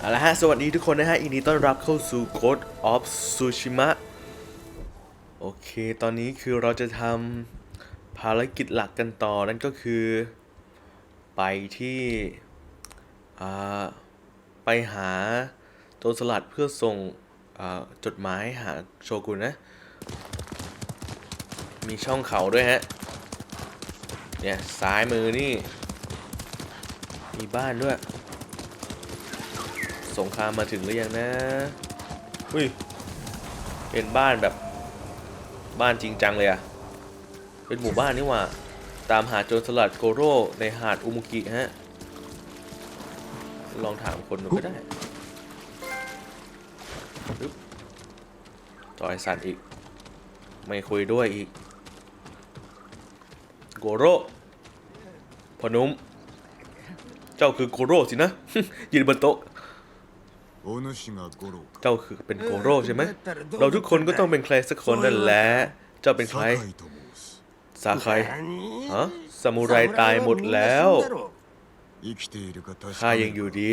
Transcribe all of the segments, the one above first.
เอาละฮะ สวัสดีทุกคนนะฮะ ยินดีต้อนรับเข้าสู่ Code of Tsushima โอเค ตอนนี้คือเราจะทำภารกิจหลักกันต่อ นั่นก็คือ ไปที่ไปหาโจรสลัดเพื่อส่งจดหมายหาโชกุนนะ มีช่องเขาด้วยฮะ เนี่ย ซ้ายมือนี่ มีบ้านด้วย สงครามมาถึงหรือยังนะอุ้ยเป็นบ้านแบบบ้านจริงจังเลยอะเป็นหมู่บ้านนี่ว่า ตามหาโจรสลัดโกโร่ในหาดอุมุกิฮะ ลองถามคนดูก็ได้จอยสันอีก ไม่คุยด้วยอีก โกโร่พนุม เจ้าคือโกโร่สินะ ยืนบนโต๊ะ เจ้าคือเป็นโกโร่ใช่ไหม เราทุกคนก็ต้องเป็นใครสักคนนั่นแหละ เจ้าเป็นใคร สาคายฮะสมุไรตายหมดแล้วข้ายังอยู่ดี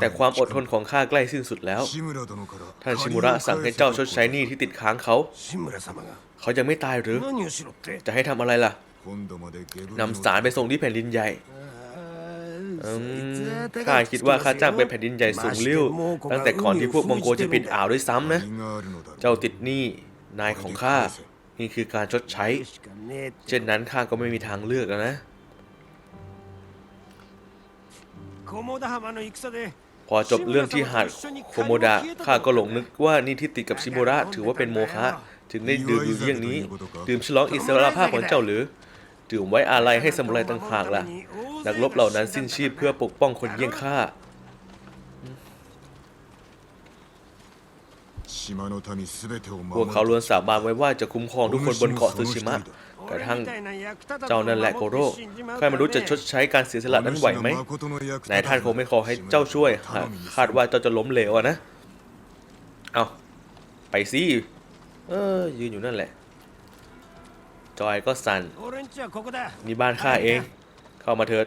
แต่ความอดทนของข้าใกล้สิ้นสุดแล้ว ท่านชิมุระสั่งให้เจ้าชดใช้หนี้ที่ติดค้างเขา เขายังไม่ตายหรือ จะให้ทำอะไรล่ะนำสารไปส่งที่แผ่นดินใหญ่ ข้าคิดว่าข้าจ้างเป็นแผ่นดินใหญ่สูงเลี้ยวตั้งแต่ก่อนที่พวกมองโกจะปิดอ่าวด้วยซ้ำนะ เจ้าติดหนี้นายของข้า นี่คือการชดใช้ เช่นนั้นข้าก็ไม่มีทางเลือกแล้วนะพอจบเรื่องที่หาดโคโมดะข้าก็หลงนึกว่านี่ที่ติดกับชิโมระถือว่าเป็นโมฆะถึงได้ดื่มอยู่เยี่ยงนี้ ดื่มฉลองอิสระภาพของเจ้าหรือ ถือไว้อาลัยให้สมุไรต่างหากล่ะ นักรบเหล่านั้นสิ้นชีพเพื่อปกป้องคนเยี่ยงข้าพวกเขาล้วนสาบานไว้ว่าจะคุ้มครองทุกคนบนเกาะซูชิมะกระทั่งเจ้านั่นแหละโกโร่ใครมาดูจะชดใช้การเสียสละนั้นไหวไหมนายท่านคงไม่ขอให้เจ้าช่วยหากคาดว่าเจ้าจะล้มเหลวนะ เอาไปสิเออยืนอยู่นั่นแหละ จอยก็สั่นนี่บ้านข้าเอง เข้ามาเถิด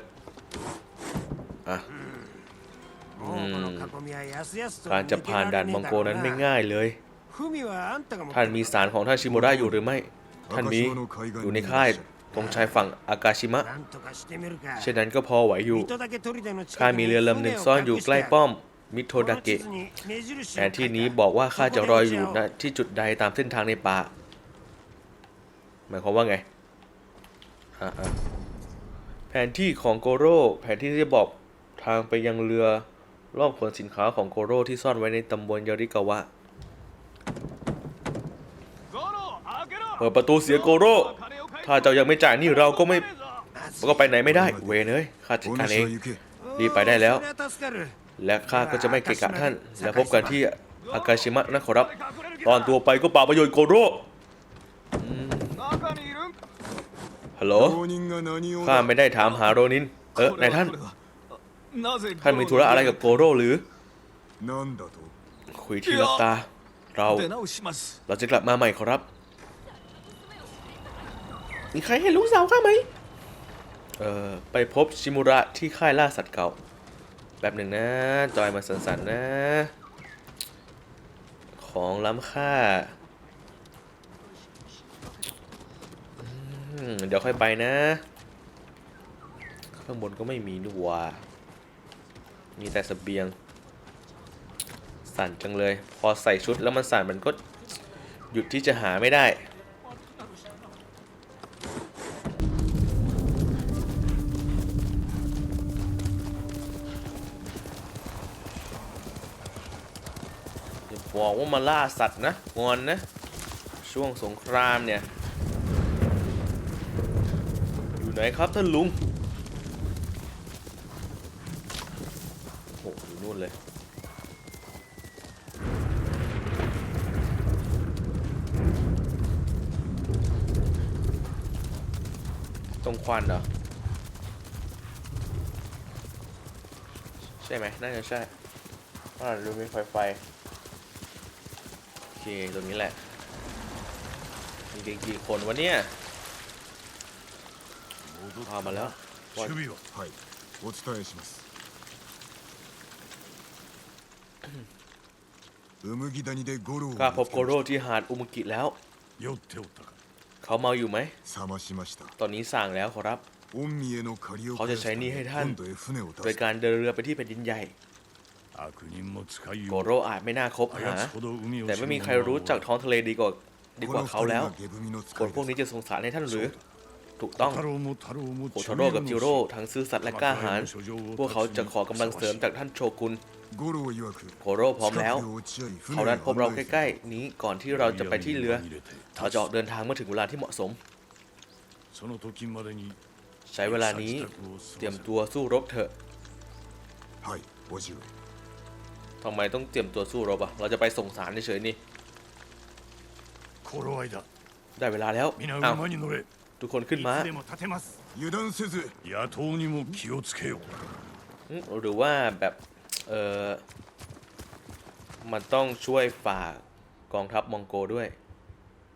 อะการจะผ่านด่านมังโกนั้นไม่ง่ายเลย ท่านมีสารของท่านชิโมระอยู่หรือไม่ ท่านมีอยู่ในค่ายตรงชายฝั่งอากาชิมะ เช่นนั้นก็พอไหวอยู่ ข้ามีเรือลำหนึ่งซ่อนอยู่ใกล้ป้อมมิโทดะเกะแผนที่นี้บอกว่าข้าจะรออยู่ณที่จุดใดตามเส้นทางในป่า หมายความว่าไงแผนที่ของโกโร่แผนที่ที่บอกทางไปยังเรือรอบขนสินค้าของโกโร่ที่ซ่อนไว้ในตำบลยาริกาวะเปิดประตูเสียโกโร่ถ้าเจ้ายังไม่จ่ายนี่เราก็ไม่ก็ไปไหนไม่ได้ เวเนยข้าจัดการเองรีบไปได้แล้ว และข้าก็จะไม่เกะกะท่าน และพบกันที่อากาชิมะนะขอรับ ตอนตัวไปก็ป่าประโยชน์โกโร่ ฮัลโหลข้าไม่ได้ถามหาโรนิน เออนายท่าน ท่านมีธุระอะไรกับโกโร่หรือ คุยที่ลับตา เรา เราจะกลับมาใหม่ขอรับ มีใครเห็นลูกสาวข้าไหม เอ่อ ไปพบชิมุระที่ค่ายล่าสัตว์เก่า แบบหนึ่งนะ จอยมาสันสันนะ ของล้ำค่า เดี๋ยวค่อยไปนะ ข้างบนก็ไม่มีนี่หว่ามีแต่เสบียง สั่นจังเลย พอใส่ชุดแล้วมันสั่นมันก็หยุดที่จะหาไม่ได้ บอกว่ามาล่าสัตว์นะงอนนะ ช่วงสงครามเนี่ย อยู่ ไหนครับท่านลุงโอ้โหอยู่นู่นเลยตรงควันเหรอ ใช่ไหมน่าจะใช่อ่าดูมีไฟไฟโอเคตรงนี้แหละมีกกี่คนวะเนี่ย พามาแล้ว 守備ははいお伝えします ウムギ谷でゴロを ข้าพ 見 บ つ โก け โร่ まし ที่หาดอุมุกิแล้ว 酔っておったか เขาเมาอยู่ไหม た冷ましました ตอนนี้สั่งแล้วขอรับ 御身への借りをเขาจะใช้หนี้ให้ท่าน 今度へ船を โด 出 ย す การเดินเรือไปที่แผ่นดินใหญ่ 悪人も使い โก よう โร่อาจไม่น่าคบ あ หา やつほど海を แต่ 知 ไม่ る มี 者 ใครรู้จัก は ท้องทะเลดีกว่าดี こ กว่า の二 เขา 人 แล้ว が下踏みの ค 使 น い พวก で นี้ す จะสงสารให้ท่านหรือ ถูกต้องโคทาโร่กับจิโร่ทั้งซื่อสัตย์และกล้าหาญพวกเขาจะขอกำลังเสริมจากท่านโชกุนโคโร่พร้อมแล้ว เขานัดพบเราใกล้ๆ นี้ก่อนที่เราจะไปที่เรือเขาจะออกเดินทางเมื่อถึงเวลาที่เหมาะสม ใช้เวลานี้เตรียมตัวสู้รบเถอะทำไมต้องเตรียมตัวสู้รบอะ เราจะไปส่งสารเฉยๆนี่ได้เวลาแล้วอ้าว ทุกคนขึ้นมาหรือว่าแบบเออมันต้องช่วยฝากกองทัพมองโกด้วย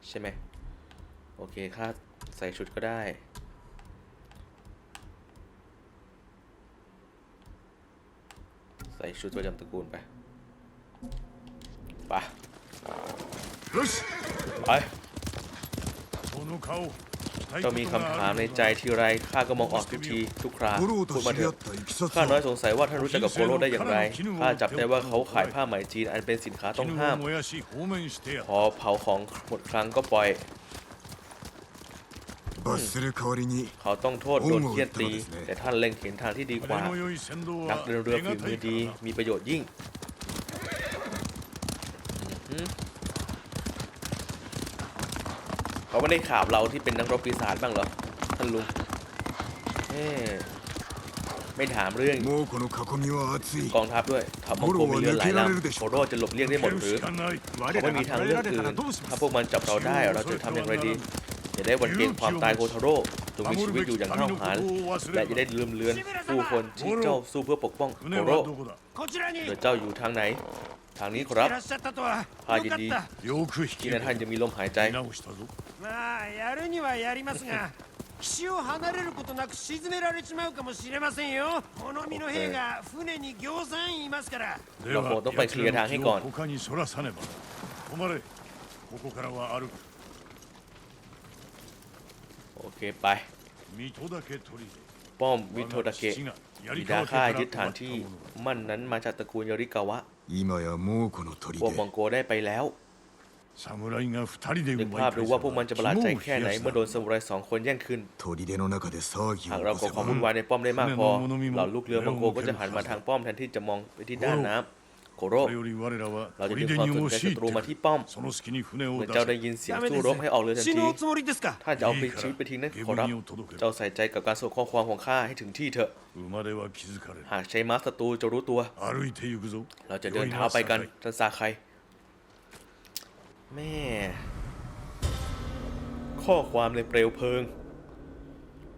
ใช่ไหมโอเคค่าใส่ชุดก็ได้ ใส่ชุดประจำตระกูลไปไปไป เรามีคำถามในใจทีไรข้าก็มองออกทุกทีทุกคราพูดมาเถอะข้าน้อยสงสัยว่าท่านรู้จักกับโกโรได้อย่างไรข้าจับได้ว่าเขาขายผ้าไหมจีนอันเป็นสินค้าต้องห้ามพอเผาของหมดครั้งก็ปล่อยเขาต้องโทษโดนเคียนตี แต่ท่านเล็งเห็นทางที่ดีกว่านักเดินเรือฝีมือดีมีประโยชน์ยิ่ง ไม่ได้ข่าวเราที่เป็นนักรบปีศาจบ้างเหรอท่านลุงไม่ถามเรื่องกองทัพด้วยทัพมองโกมีเรือหลายลำโคโรจะหลบเลี่ยงได้หมดหรือเขาไม่มีทางเลือกอื่นถ้าพวกมันจับเราได้เราจะทำอย่างไรดีจะได้วันเกณฑ์ความตายโคทโร่จงมีชีวิตอยู่อย่างห้าวหาญและจะได้ลืมเลือนผู้คนที่เจ้าสู้เพื่อปกป้องโคโรเดี๋ยวเจ้าอยู่ทางไหน ทางนี้ครับพายินดีที่นท่านจะมีลมหายใจ まあやるにはやりますが岸を離れることなく沈められちまうかもしれませんよ物見の兵が船に行さんいますからでเราคงต้องไปเคลียร์ทางให้ก่อน 奴らの気を他にそらさねば止まれここからは歩く โอเคไป 水戸岳砦 ป้อมวิโทดาเกะ 我が父が บิ 槍 ดา 川家 ข้า から ยึดฐาน 奪った ที่ もの มั่นนั้นมาจากตระกูลยริกาวะ 今や猛虎の พวกม 砦 องโกได้ไปแล้ว 侍が二人で นึก 奪 ภาพ い ดู 返せ ว่าพวกมัน ば จะประหลาดใจ 肝を แค่ 冷 ไหน やす เมื่อโดนซามูไรสองคนแย่งคืน 砦の中で騒ぎ หาก を เรา 起 ก่อ こ ความ せ วุ่น ば วายในป้อมได้มากพอเหล่าลูกเรือมองโกก็จะหันมาทางป้อมแทนที่จะมองไปที่ด้านน้ำโคโร これより我らは เราจะดึง 砦 ความ に สน 押 ใจ し ศั 入 ตรูมา って ที่ป้อม その隙に船を เมื่อ 出 เจ้า せ ได้ยินเสียง ダメ สู้ で รบให้ออกเรือทัน 死 ที ぬおつもりですか ถ้าจะเอาไปชีวิตไปทิ้งนั้นขอรับ เจ้าใส่ใจกับการส่งข้อความของข้าให้ถึงที่เถอะ 馬では気づかれる หากใช้ม้าศัตรูจะรู้ตัว 歩いて行くぞ เราจะเดินเท้าไปกันท่านซาไค แม่ ข้อความในเปลวเพลิง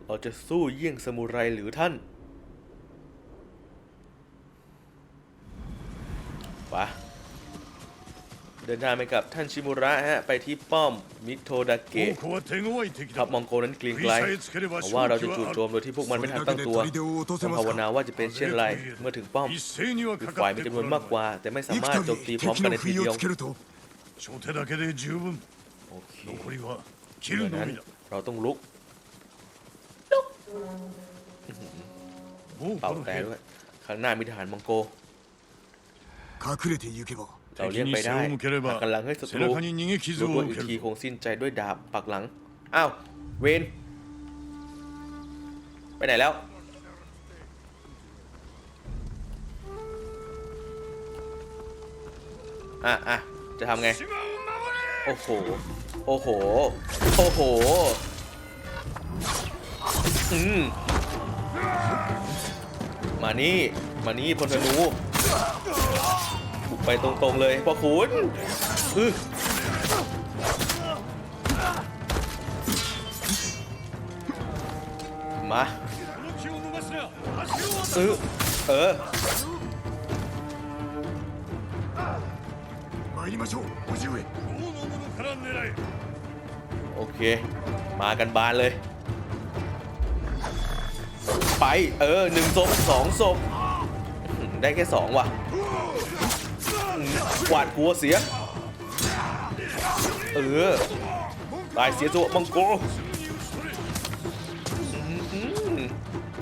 เราจะสู้เยี่ยงสมุไรหรือท่านวะเดินทางไปกับท่านชิมุระฮะ ไปที่ป้อมมิโทดะเกะทับมองโกนั้นกลียงไกลเพราะว่าเราจะจู่โจมโดยที่พวกมันไม่ทันตั้งตัวภาวนาว่าจะเป็นเช่นไรเมื่อถึงป้อมฝ่ายมีจำนวนมากกว่า แต่ไม่สามารถโจมตีพร้อมกันในทีเดียว 初手だけで十分 โอเค 残りは切 ดั る ง の นั้น みだ เราต้องลุก もう เป่า この แต่ 兵 ด้วย ข้างหน้ามีทหารมองโก 隠れて行けば เราเลี่ยง 敵に ไป 背 ได้ を向けれ หาก ば กันหลังให้ศัต 背 รู 中に逃げ傷 รู้ を ตัว 受 อีก け ที る คงสิ้นใจด้วยดาบปักหลัง อ้าว เวนไปไหนแล้ว อ่ะอ่ะ จะทำไง โอ้โห โอ้โห โอ้โห อืม มานี่ มานี่พลธนูบุกไปตรงๆเลยพ่อคุณมาซื้อเออ do it. โอเค มากันบานเลย ไป เออหนึ่งศพสองศพมได้แค่สองว่ะหวาดกลัวเสีย เออ ตายเสียตัวมังกร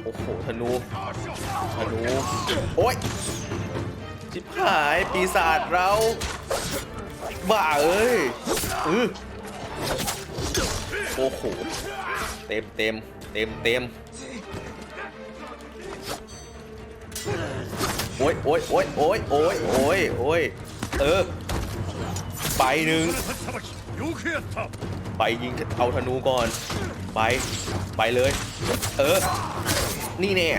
โอ้โห ธนู ธนู โอ้ย ชิบหาย ปีศาจเรา บ้าเอ้ยโอ้โห เต็มเต็มเต็มเต็มโอ้ยโอ้ยโอ้ยโอ้ยโอ้ยโอ้ยโอ้ยเออ ไปหนึ่งไปยิงเอาธนูก่อน ไป ไปเลย เออ นี่แน่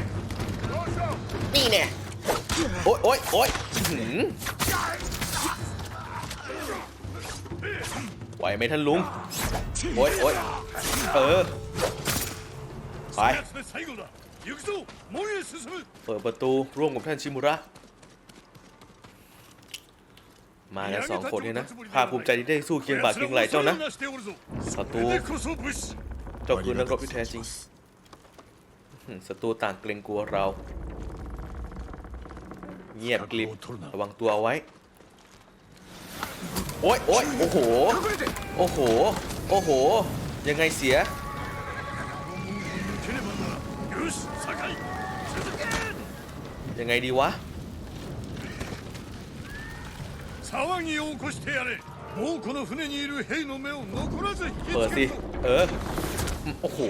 นี่แน่ โอ้ยโอ้ยโอ้ย ไหวไหมท่านลุง โอ้ยโอ้ยเออ ไป เปิดประตูร่วมกับท่านชิมุระ มากันสองคนนี่นะ ภาคภูมิใจที่ได้สู้เคียงบ่าเคียงไหลเจ้านะ ศัตรู เจ้าคือนักรบที่แท้จริง ศัตรูต่างเกรงกลัวเรา เงียบกลิบระวังตัวเอาไว้ โอ้ยโอ้ยโอ้โห โอ้โห โอ้โห ยังไงเสีย ยังไงดีวะเปิดสิ เออ โอ้โห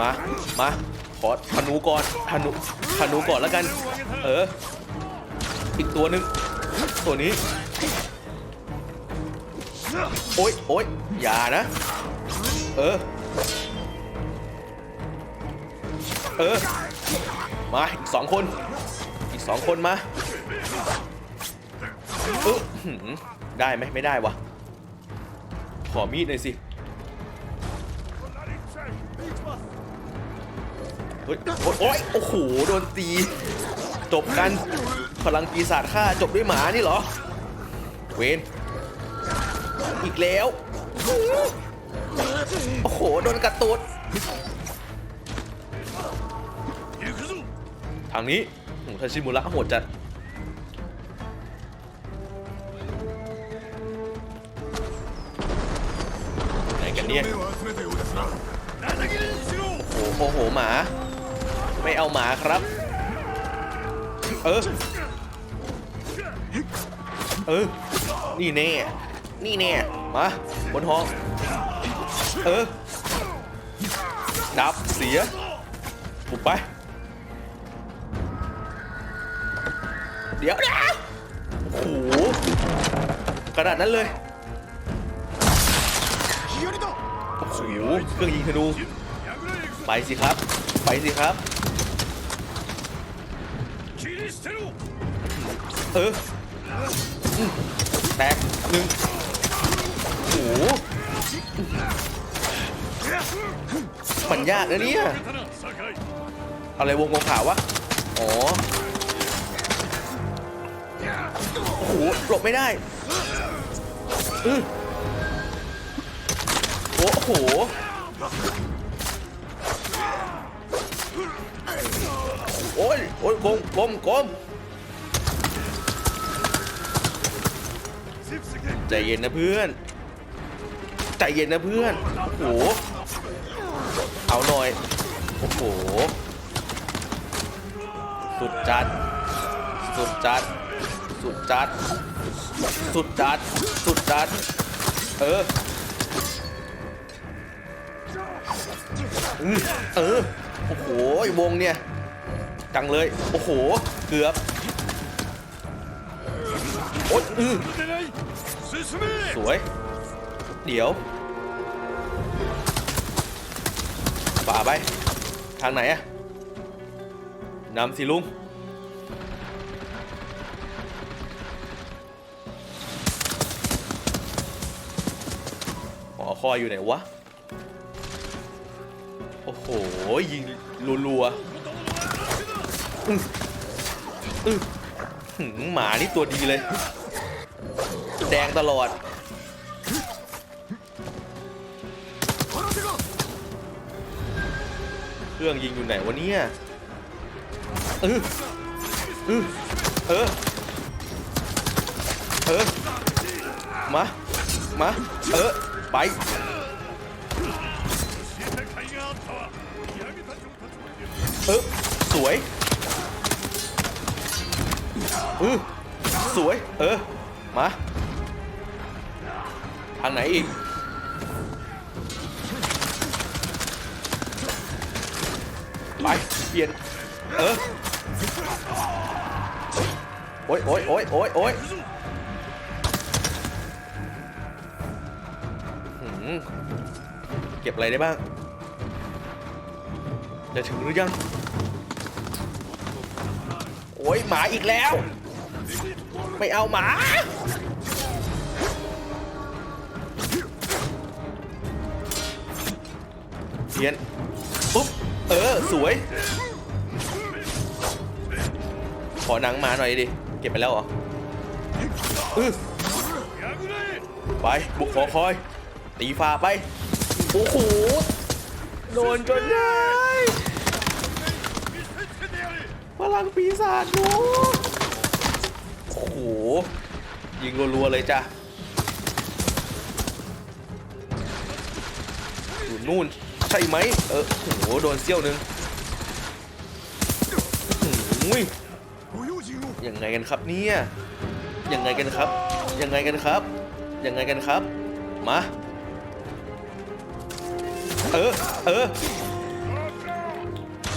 มา มา ขอธนูก่อนธนูธนูก่อนแล้วกัน เออ อีกตัวหนึ่งตัวนี้ โอ๊ยโอ๊ยอย่านะ เออ เออ มา อีกสองคน อีกสองคนมาเออหือได้ไหมไม่ได้วะ ขอมีดหน่อยสิ เฮ้ยโอ้ยโอ้โหโดนตี จบกันพลังปีศาจฆ่าจบด้วยหมานี่เหรอ เวนอีกแล้ว โอ้โห โดนกระตุดทางนี้โอ้ทาชิมุระโหดจัดไหนกันเนี่ยโอ้โหโอ้โหหมา ไม่เอาหมาครับ เออ เออ นี่แน่ นี่แน่ มาบนห้องเออ ดับเสียปุบไป เดี๋ยวนะโอ้โหขนาดนั้นเลยโอ้โหเครื่องยิงธนู ไปสิครับ ไปสิครับ เออแตกหนึ่งโอ้โหมันยากนะเนี่ยอะไรวงกงขาววะ อ๋อ โอ้โหหลบไม่ได้อือโอ้โห โอ้ยโอ้ยกลมกลมกลมใจเย็นนะเพื่อน ใจเย็นนะเพื่อน โอ้โห เอาหน่อย โอ้โห สุดจัด สุดจัด สุดจัด สุดจัด สุดจัด เออ เออ โอ้โห วงเนี่ย จังเลย โอ้โห เกือบโอ๊ยอือสวย เดี๋ยวฝ่าไป ทางไหนอะนำสิลุงหอคอยอยู่ไหนวะ โอ้โห ยิงรัวๆ อือหมานี่ตัวดีเลย แดงตลอด เครื่องยิงอยู่ไหนวะเนี่ยเออเออเออมา มา เออ ไปเออสวย ออสวย เออ มาทางไหนอีก ไปเปลี่ยน เออ โอ๊ยโอ๊ยโอ๊ยโอ๊ยโอ๊ยเก็บอะไรได้บ้าง จะถึงหรือยัง โอ้ยหมาอีกแล้ว ไม่เอาหมา เสียน ปุ๊บ เออ สวย ขอหนังหมาหน่อยดิ เก็บไปแล้วเหรออไป บุกขอคอย ตีฟาไป โอ้โห โดนจนได้พลังปีศาจหนู ยิงรัวๆเลยจ้ะอยู่นู่น ใช่ไหมเออโอ้โหโดนเซี่ยวนึงยังไงกันครับเนี่ยยังไงกันครับยังไงกันครับยังไงกันครับ มา เออ เออ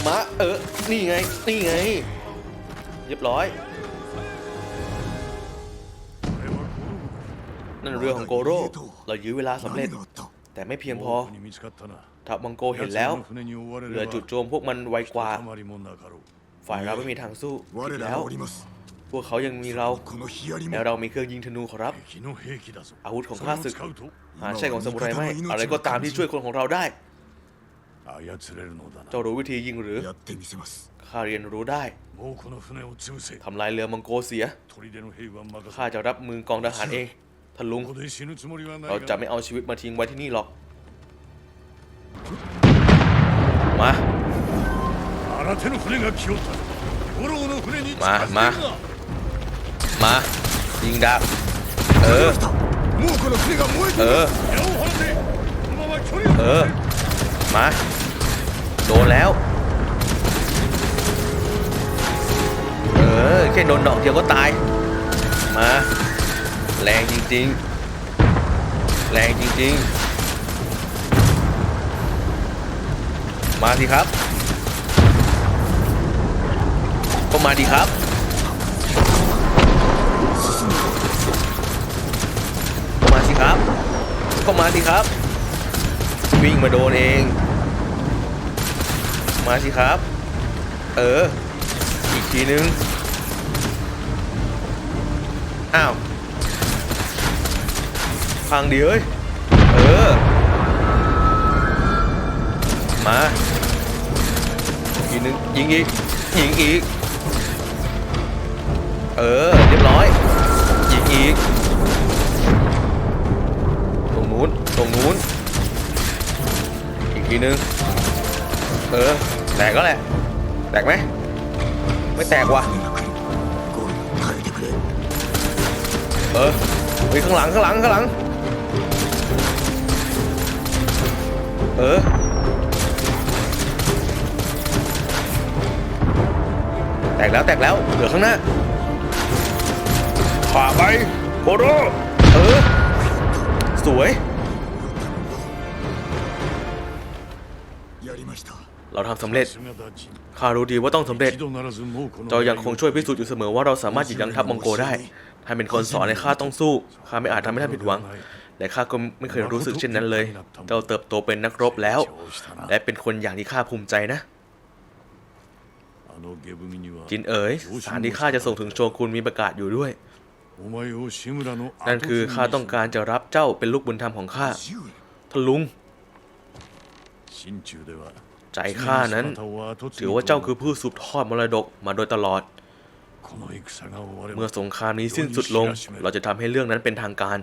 มา เออ นี่ไง นี่ไง เรียบร้อย นั่นเรือของโกโร่ เรายื้อเวลาสำเร็จ แต่ไม่เพียงพอถ้ามังโกเห็นแล้ว เรือจุดโจมพวกมันไวกว่า ฝ่ายเราไม่มีทางสู้ผิดแล้ว พวกเขายังมีเรา แล้เรามีเครื่องยิงธนูครับ อาวุธของข้าศึกหาใช่ของสมุไรไม่ อะไรก็ตามที่ช่วยคนของเราได้ เจ้ารู้วิธียิงหรือ ข้าเรียนรู้ได้ ทำลายเรือมังโกเสีย ข้าจะรับมือกองทหารเอง ทะลุง เราจะไม่เอาชีวิตมาทิ้งไว้ที่นี่หรอก มา มา มา มา ยิงดาบ เออ เออ เออ มา โดนแล้ว เออ แค่โดนดอกเดียวก็ตาย มา แรงจริงๆ แรงจริงๆ มาสิครับ ก็มาดีครับ ก็มาสิครับ ก็มาสิครับ วิ่งมาโดนเอง มาสิครับ เออ อีกทีนึง อ้าว พังดีเฮ้ย เออ มาอีกนึงยิงอีก ยิงอีก เออ เรียบร้อย ยิงอีก ตรงนู้น ตรงนู้น อีกทีนึง เออ แตกก็แหละ แตกไหม ไม่แตกว่ะ เออไปข้างหลังข้างหลังข้างหลัง เออ แตกแล้วแตกแล้ว เหลือข้างหน้าผ่าไปโคโรเออ สวย เราทำสำเร็จข้ารู้ดีว่าต้องสำเร็จเจ้ายังคงช่วยพิสูจน์อยู่เสมอว่าเราสามารถหยุดยั้งทัพมองโกได้ท่าเป็นคนสอนให้ข้าต้องสู้ข้าไม่อาจทำให้ท่านผิดหวัง แต่ข้าก็ไม่เคยรู้สึกเช่นนั้นเลยเราเติบโตเป็นนักรบแล้ว และเป็นคนอย่างที่ข้าภูมิใจนะจินเอ๋ยสารที่ข้าจะส่งถึงโชกุนมีประกาศอยู่ด้วย นั่นคือข้าต้องการจะรับเจ้าเป็นลูกบุญธรรมของข้าทลุงใจข้านั้น ถือว่าเจ้าคือผู้สืบทอดมรดกมาโดยตลอด เมื่อสงครามนี้สิ้นสุดลง เราจะทำให้เรื่องนั้นเป็นทางการ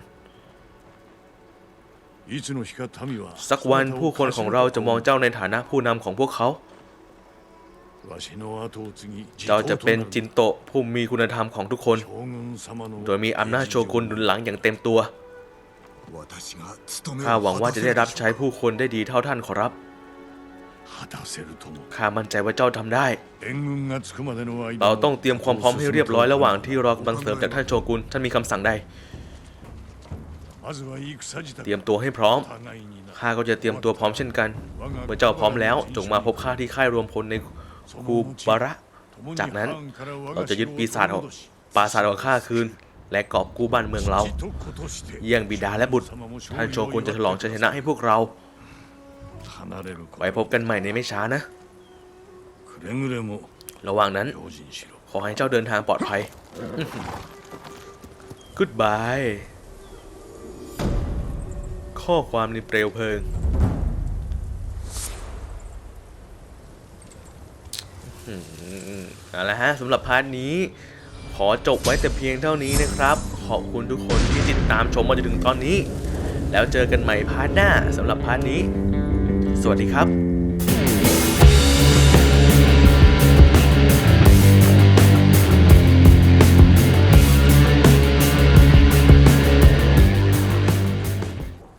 สักวันผู้คนของเราจะมองเจ้าในฐานะผู้นำของพวกเขา เจ้าจะเป็นจินโตผู้มีคุณธรรมของทุกคน โดยมีอำนาจโชกุนดุลหลังอย่างเต็มตัว ข้าหวังว่าจะได้รับใช้ผู้คนได้ดีเท่าท่านขอรับ ข้ามั่นใจว่าเจ้าทำได้ เราต้องเตรียมความพร้อมให้เรียบร้อยระหว่างที่รอกำลังเสริมจากท่านโชกุนท่านมีคำสั่งใด เตรียมตัวให้พร้อม ข้าก็จะเตรียมตัวพร้อมเช่นกัน เมื่อเจ้าพร้อมแล้ว จงมาพบข้าที่ค่ายรวมพลในคูบาระ จากนั้นเราจะยึดปีศาจของปราสาทของข้าคืน และกอบกู้บ้านเมืองเรา เยี่ยงบิดาและบุตร ท่านโชกุนจะฉลองชัยชนะให้พวกเราไปพบกันใหม่ในไม่ช้านะ ระหว่างนั้น ขอให้เจ้าเดินทางปลอดภัย Goodbye ข้อความในเปลวเพลิงอืมเอาละฮะสำหรับพาร์ทนี้ ขอจบไว้แต่เพียงเท่านี้นะครับ ขอบคุณทุกคนที่ติดตามชมมาจนถึงตอนนี้ แล้วเจอกันใหม่พาร์ทหน้าสำหรับพาร์ทนี้ สวัสดีครับ